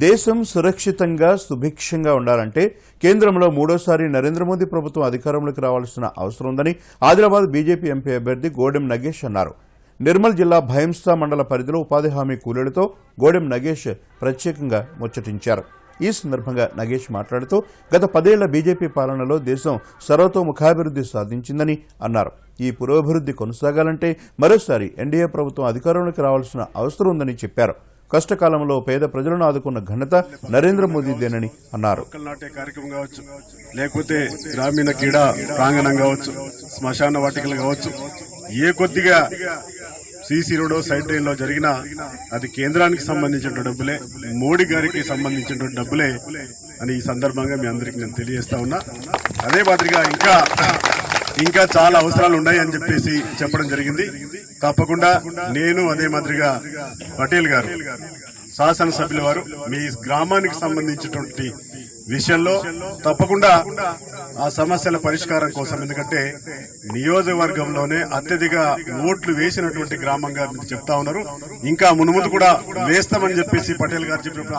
దేశం సురక్షితంగా సుభిక్షంగా ఉండాలంటే కేంద్రంలో మూడోసారి నరేంద్ర మోదీ ప్రభుత్వం అధికారంలోకి రావాల్సిన అవసరం ఉందని ఆదిలాబాద్ బీజేపీ ఎంపీ అభ్యర్థి గోడెం నగేష్ అన్నారు. నిర్మల్ జిల్లా భయంసా మండల పరిధిలో ఉపాధి హామీ కూలీలతో గోడెం నగేష్ ప్రత్యేకంగా ముచ్చటించారు. ఈ సందర్భంగా నగేష్ మాట్లాడుతూ గత పదేళ్ళ బీజేపీ పాలనలో దేశం సర్వతోముఖాభివృద్ధి సాధించిందని అన్నారు. ఈ పురోభివృద్ధి కొనసాగాలంటే మరోసారి ఎన్డీఏ ప్రభుత్వం అధికారంలోకి రావాల్సిన అవసరం ఉందని చెప్పారు. కష్టకాలంలో పేద ప్రజలను ఆదుకున్న ఘనత నరేంద్ర మోదీదేనని అన్నారు. కార్యక్రమం కావచ్చు లేకపోతే గ్రామీణ క్రీడా ప్రాంగణం కావచ్చు శ్మశాన వాటికలు కావచ్చు ఏ కొద్దిగా సీసీ రోడ్ సైడ్ డ్రైన్లో జరిగినా అది కేంద్రానికి సంబంధించిన డబ్బులే మోడీ గారికి సంబంధించిన డబ్బులే అని ఈ సందర్భంగా మీ అందరికి నేను తెలియజేస్తా ఉన్నా. అదే మాదిరిగా ఇంకా ఇంకా చాలా అవసరాలు ఉన్నాయి అని చెప్పేసి చెప్పడం జరిగింది. తప్పకుండా నేను అదే మాదిరిగా పటేల్ గారు శాసనసభ్యుల వారు మీ గ్రామానికి సంబంధించినటువంటి విషయంలో తప్పకుండా ఆ సమస్యల పరిష్కారం కోసం ఎందుకంటే నియోజకవర్గంలోనే అత్యధిక ఓట్లు వేసినటువంటి గ్రామంగా మీరు చెప్తా ఉన్నారు. ఇంకా మునుముందు కూడా వేస్తామని చెప్పేసి పటేల్ గారు చెప్పినప్పుడు